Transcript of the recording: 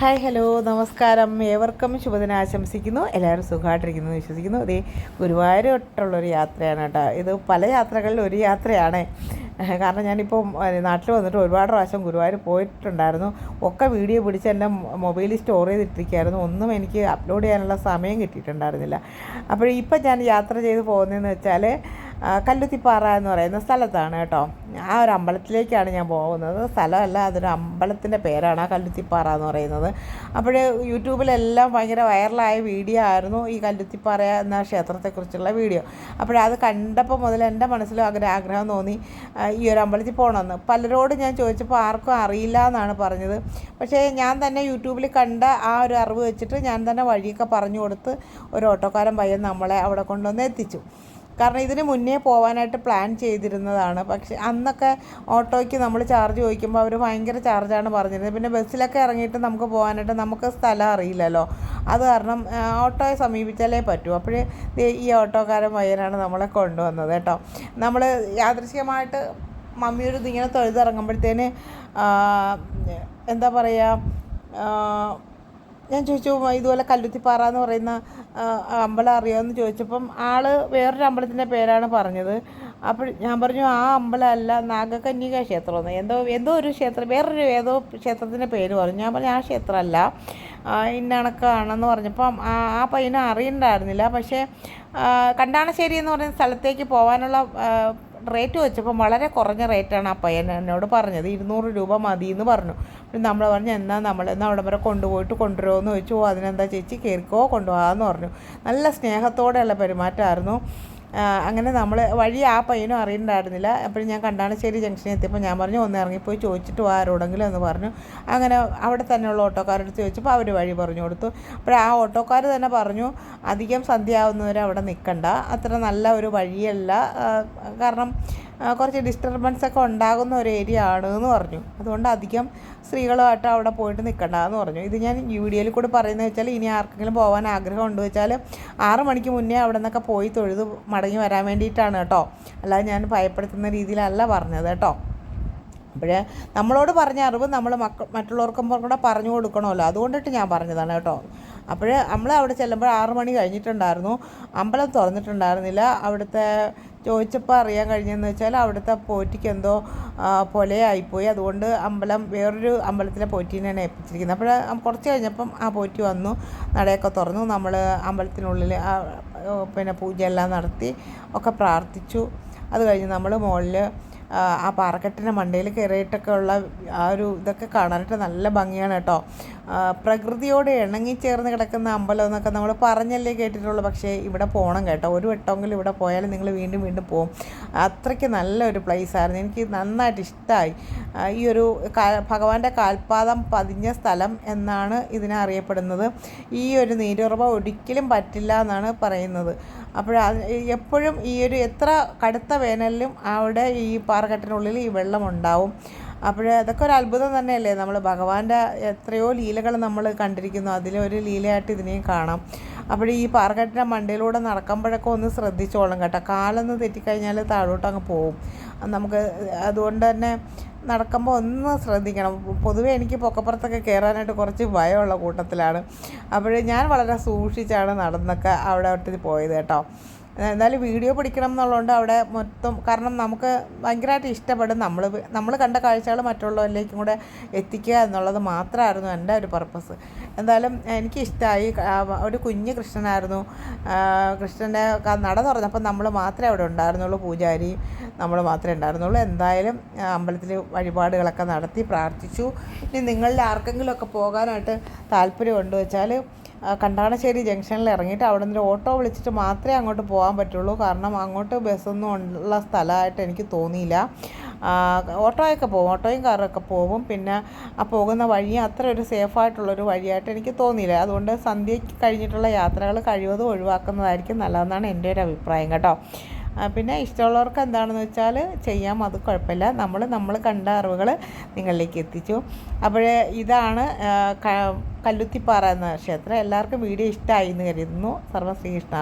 Hi hello നമസ്കാരം. ഏവർക്കും ശുഭദിനം ആശംസിക്കുന്നു. എല്ലാവരും സുഖമായിട്ടിരിക്കുന്നു വിശ്വസിക്കുന്നു. അതേ ഗുരുവായൂരോട്ടുള്ളൊരു യാത്രയാണ് കേട്ടോ. ഇത് പല യാത്രകളിൽ ഒരു യാത്രയാണ്. കാരണം ഞാനിപ്പോൾ നാട്ടിൽ വന്നിട്ട് ഒരുപാട് പ്രാവശ്യം ഗുരുവായൂർ പോയിട്ടുണ്ടായിരുന്നു. ഒക്കെ വീഡിയോ പിടിച്ച് എന്റെ മൊബൈലിൽ സ്റ്റോർ ചെയ്തിട്ടിരിക്കുകയായിരുന്നു. ഒന്നും എനിക്ക് അപ്ലോഡ് ചെയ്യാനുള്ള സമയം കിട്ടിയിട്ടുണ്ടായിരുന്നില്ല. അപ്പോൾ ഇപ്പം ഞാൻ യാത്ര ചെയ്ത് പോകുന്നതെന്ന് വെച്ചാൽ കല്ലുത്തിപ്പാറ എന്ന് പറയുന്ന സ്ഥലത്താണ് കേട്ടോ. ആ ഒരു അമ്പലത്തിലേക്കാണ് ഞാൻ പോകുന്നത്. സ്ഥലമല്ല അതൊരു അമ്പലത്തിന്റെ പേരാണ് ആ കല്ലുത്തിപ്പാറ എന്ന് പറയുന്നത്. അപ്പോൾ യൂട്യൂബിലെല്ലാം ഭയങ്കര വൈറലായ വീഡിയോ ആയിരുന്നു ഈ കല്ലുത്തിപ്പാറ എന്ന ക്ഷേത്രത്തെക്കുറിച്ചുള്ള വീഡിയോ. അപ്പോഴത് കണ്ടപ്പോൾ മുതൽ എന്റെ മനസ്സിലും അങ്ങനെ ആഗ്രഹം തോന്നി ഈ ഒരു അമ്പലത്തിൽ പോകണമെന്ന്. പലരോട് ഞാൻ ചോദിച്ചപ്പോൾ ആർക്കും അറിയില്ല എന്നാണ് പറഞ്ഞത്. പക്ഷേ ഞാൻ തന്നെ യൂട്യൂബിൽ കണ്ട ആ ഒരു അറിവ് വെച്ചിട്ട് ഞാൻ തന്നെ വഴിയൊക്കെ പറഞ്ഞു കൊടുത്ത് ഒരു ഓട്ടോക്കാരൻ പയ്യൻ നമ്മളെ അവിടെ കൊണ്ടുവന്ന് എത്തിച്ചു. കാരണം ഇതിന് മുന്നേ പോകാനായിട്ട് പ്ലാൻ ചെയ്തിരുന്നതാണ്. പക്ഷെ അന്നൊക്കെ ഓട്ടോയ്ക്ക് നമ്മൾ ചാർജ് ചോദിക്കുമ്പോൾ അവർ ഭയങ്കര ചാർജാണ് പറഞ്ഞിരുന്നത്. പിന്നെ ബസ്സിലൊക്കെ ഇറങ്ങിയിട്ട് നമുക്ക് പോകാനായിട്ട് നമുക്ക് സ്ഥലം അറിയില്ലല്ലോ. അത് കാരണം ഓട്ടോയെ സമീപിച്ചാലേ പറ്റൂ. അപ്പോഴേ ഈ ഓട്ടോക്കാരൻ വയ്യനാണ് നമ്മളെ കൊണ്ടുവന്നത് കേട്ടോ. നമ്മൾ യാദൃശ്യമായിട്ട് മമ്മിയൊരു ഇതിങ്ങനെ തൊഴുതിറങ്ങുമ്പോഴത്തേന് എന്താ പറയുക ഞാൻ ചോദിച്ചു ഇതുപോലെ കല്ലുത്തിപ്പാറ എന്ന് പറയുന്ന അമ്പലം അറിയാമെന്ന് ചോദിച്ചപ്പം ആൾ വേറൊരു അമ്പലത്തിന്റെ പേരാണ് പറഞ്ഞത്. അപ്പോൾ ഞാൻ പറഞ്ഞു ആ അമ്പലമല്ല നാഗകന്യക ക്ഷേത്രമെന്ന് എന്തോ എന്തോ ഒരു ക്ഷേത്രം വേറൊരു ഏതോ ക്ഷേത്രത്തിന്റെ പേര് പറഞ്ഞു. ഞാൻ പറഞ്ഞു ആ ക്ഷേത്രമല്ല ഇന്നണക്കാണെന്ന് പറഞ്ഞപ്പം ആ ആ പയ്യനെ അറിയണ്ടായിരുന്നില്ല. പക്ഷേ കണ്ടാണശ്ശേരി എന്ന് പറയുന്ന സ്ഥലത്തേക്ക് പോകാനുള്ള റേറ്റ് വെച്ചപ്പം വളരെ കുറഞ്ഞ റേറ്റാണ് ആ പയ്യൻ എന്നോട് പറഞ്ഞത്. ഇരുന്നൂറ് രൂപ മതി എന്ന് പറഞ്ഞു. നമ്മൾ പറഞ്ഞു എന്നാൽ നമ്മൾ എന്നാൽ അവിടെ വരെ കൊണ്ടുപോയിട്ട് കൊണ്ടുവരുമോ ചോദിച്ചു. ഓ അതിനെന്താ ചേച്ചി കയറിക്കോ കൊണ്ടുപോകാമെന്ന് പറഞ്ഞു. നല്ല സ്നേഹത്തോടെയുള്ള പെരുമാറ്റമായിരുന്നു. അങ്ങനെ നമ്മൾ വഴി ആ പയ്യനും അറിയണ്ടായിരുന്നില്ല. അപ്പോൾ ഞാൻ കണ്ടാണശ്ശേരി ജംഗ്ഷനിൽ എത്തിയപ്പോൾ ഞാൻ പറഞ്ഞു ഒന്ന് ഇറങ്ങിപ്പോയി ചോദിച്ചിട്ട് വാ ആരോടെങ്കിലും എന്ന് പറഞ്ഞു. അങ്ങനെ അവിടെ തന്നെയുള്ള ഓട്ടോക്കാരെടുത്ത് ചോദിച്ചപ്പോൾ അവർ വഴി പറഞ്ഞു കൊടുത്തു. അപ്പോൾ ആ ഓട്ടോക്കാർ തന്നെ പറഞ്ഞു അധികം സന്ധ്യ ആവുന്നവരെ അവിടെ നിൽക്കണ്ട അത്ര നല്ല ഒരു വഴിയല്ല. കാരണം കുറച്ച് ഡിസ്റ്റർബൻസ് ഒക്കെ ഉണ്ടാകുന്ന ഒരു ഏരിയ ആണ് എന്ന് പറഞ്ഞു. അതുകൊണ്ട് അധികം സ്ത്രീകളുമായിട്ട് അവിടെ പോയിട്ട് നിൽക്കണ്ട എന്ന് പറഞ്ഞു. ഇത് ഞാൻ വീഡിയോയിൽ കൂടി പറയുന്നത് വെച്ചാൽ ഇനി ആർക്കെങ്കിലും പോകാൻ ആഗ്രഹം ഉണ്ട് വെച്ചാൽ ആറ് മണിക്ക് മുന്നേ അവിടെ നിന്നൊക്കെ പോയി തൊഴുത് മടങ്ങി വരാൻ വേണ്ടിയിട്ടാണ് കേട്ടോ. അല്ലാതെ ഞാൻ ഭയപ്പെടുത്തുന്ന രീതിയിലല്ല പറഞ്ഞത് കേട്ടോ. അപ്പോഴേ നമ്മളോട് പറഞ്ഞ അറിവ് നമ്മൾ മക്ക മറ്റുള്ളവർക്കും കൂടെ പറഞ്ഞു കൊടുക്കണമല്ലോ. അതുകൊണ്ടിട്ട് ഞാൻ പറഞ്ഞതാണ് കേട്ടോ. അപ്പോൾ നമ്മൾ അവിടെ ചെല്ലുമ്പോൾ ആറ് മണി കഴിഞ്ഞിട്ടുണ്ടായിരുന്നു. അമ്പലം തുറന്നിട്ടുണ്ടായിരുന്നില്ല. അവിടുത്തെ ചോദിച്ചപ്പോൾ അറിയാൻ കഴിഞ്ഞതെന്ന് വെച്ചാൽ അവിടുത്തെ പോറ്റിക്ക് എന്തോ പൊലയായിപ്പോയി. അതുകൊണ്ട് അമ്പലം വേറൊരു അമ്പലത്തിലെ പോറ്റീനെയാണ് ഏൽപ്പിച്ചിരിക്കുന്നത്. അപ്പോൾ കുറച്ച് കഴിഞ്ഞപ്പം ആ പോറ്റി വന്നു നടയൊക്കെ തുറന്നു. നമ്മൾ അമ്പലത്തിനുള്ളിൽ പിന്നെ പൂജയെല്ലാം നടത്തി ഒക്കെ പ്രാർത്ഥിച്ചു. അത് കഴിഞ്ഞ് നമ്മൾ മുകളിൽ ആ പാറക്കെട്ടിന്റെ മണ്ടയിൽ കയറിയിട്ടൊക്കെ ഉള്ള ആ ഒരു ഇതൊക്കെ കാണാനായിട്ട് നല്ല ഭംഗിയാണ് കേട്ടോ. പ്രകൃതിയോട് ഇണങ്ങിച്ചേർന്ന് കിടക്കുന്ന അമ്പലം എന്നൊക്കെ നമ്മൾ പറഞ്ഞല്ലേ കേട്ടിട്ടുള്ളൂ. പക്ഷേ ഇവിടെ പോകണം കേട്ടോ. ഒരു വട്ടമെങ്കിലും ഇവിടെ പോയാൽ നിങ്ങൾ വീണ്ടും വീണ്ടും പോകും അത്രയ്ക്ക് നല്ലൊരു പ്ലേസ് ആയിരുന്നു. എനിക്ക് നന്നായിട്ട് ഇഷ്ടമായി ഈ ഒരു ഭഗവാന്റെ കാൽപാദം പതിഞ്ഞ സ്ഥലം എന്നാണ് ഇതിനെ അറിയപ്പെടുന്നത്. ഈ ഒരു നീരുറവ ഒരിക്കലും പറ്റില്ല എന്നാണ് പറയുന്നത്. അപ്പോൾ എപ്പോഴും ഈ ഒരു എത്ര കടുത്ത വേനലിലും അവിടെ ഈ പാറക്കെട്ടിനുള്ളിൽ ഈ വെള്ളം ഉണ്ടാവും. അപ്പോൾ അതൊക്കെ ഒരു അത്ഭുതം തന്നെയല്ലേ? നമ്മൾ ഭഗവാന്റെ എത്രയോ ലീലകൾ നമ്മൾ കണ്ടിരിക്കുന്നു. അതിലൊരു ലീലയായിട്ട് ഇതിനെയും കാണാം. അപ്പോൾ ഈ പാറക്കെട്ടിന്റെ മണ്ടയിലൂടെ നടക്കുമ്പോഴൊക്കെ ഒന്ന് ശ്രദ്ധിച്ചോളും കേട്ടോ. കാലൊന്ന് തെറ്റിക്കഴിഞ്ഞാൽ താഴോട്ട് അങ്ങ് പോവും നമുക്ക് അതുകൊണ്ട് തന്നെ നടക്കുമ്പോൾ ഒന്ന് ശ്രദ്ധിക്കണം. പൊതുവേ എനിക്ക് പൊക്കപ്പുറത്തൊക്കെ കയറാനായിട്ട് കുറച്ച് ഭയമുള്ള കൂട്ടത്തിലാണ്. അപ്പോൾ ഞാൻ വളരെ സൂക്ഷിച്ചാണ് നടന്നൊക്കെ അവിടെ ഒട്ടിൽ പോയത് കേട്ടോ. എന്നാലും വീഡിയോ പിടിക്കണം എന്നുള്ളതുകൊണ്ട് അവിടെ മൊത്തം കാരണം നമുക്ക് ഭയങ്കരമായിട്ട് ഇഷ്ടപ്പെടും നമ്മൾ നമ്മൾ കണ്ട കാഴ്ചകൾ മറ്റുള്ളവരിലേക്കും കൂടെ എത്തിക്കുക എന്നുള്ളത് മാത്രമായിരുന്നു എന്റെ ഒരു പർപ്പസ് എന്തായാലും എനിക്ക് ഇഷ്ടമായി ഒരു കുഞ്ഞ് കൃഷ്ണനായിരുന്നു. കൃഷ്ണന്റെ നട തുറന്നപ്പോൾ നമ്മൾ മാത്രമേ അവിടെ ഉണ്ടായിരുന്നുള്ളൂ പൂജാരി നമ്മൾ മാത്രമേ ഉണ്ടായിരുന്നുള്ളൂ. എന്തായാലും അമ്പലത്തിൽ വഴിപാടുകളൊക്കെ നടത്തി പ്രാർത്ഥിച്ചു. ഇനി നിങ്ങളിൽ ആർക്കെങ്കിലുമൊക്കെ പോകാനായിട്ട് താല്പര്യമുണ്ട് വെച്ചാൽ കണ്ടാണശ്ശേരി ജംഗ്ഷനിൽ ഇറങ്ങിയിട്ട് അവിടെ നിന്ന് ഓട്ടോ വിളിച്ചിട്ട് മാത്രമേ അങ്ങോട്ട് പോകാൻ പറ്റുള്ളൂ. കാരണം അങ്ങോട്ട് ബസ്സൊന്നും ഉള്ള സ്ഥലമായിട്ട് എനിക്ക് തോന്നിയില്ല. ഓട്ടോയൊക്കെ പോകും ഓട്ടോയും കാറൊക്കെ പോകും. പിന്നെ ആ പോകുന്ന വഴി അത്ര ഒരു സേഫായിട്ടുള്ളൊരു വഴിയായിട്ട് എനിക്ക് തോന്നിയില്ല. അതുകൊണ്ട് സന്ധ്യയ്ക്ക് കഴിഞ്ഞിട്ടുള്ള യാത്രകൾ കഴിവതും ഒഴിവാക്കുന്നതായിരിക്കും നല്ലതെന്നാണ് എന്റെ ഒരു അഭിപ്രായം കേട്ടോ. പിന്നെ ഇഷ്ടമുള്ളവർക്ക് എന്താണെന്ന് വെച്ചാൽ ചെയ്യാം അത് കുഴപ്പമില്ല. നമ്മൾ നമ്മൾ കണ്ട അറിവുകൾ നിങ്ങളിലേക്ക് എത്തിച്ചു. അപ്പോൾ ഇതാണ് കല്ലുത്തിപ്പാറ എന്ന ക്ഷേത്രം. എല്ലാവർക്കും വീഡിയോ ഇഷ്ടമായി എന്ന് കരുതുന്നു. സർവ ശ്രീകൃഷ്ണ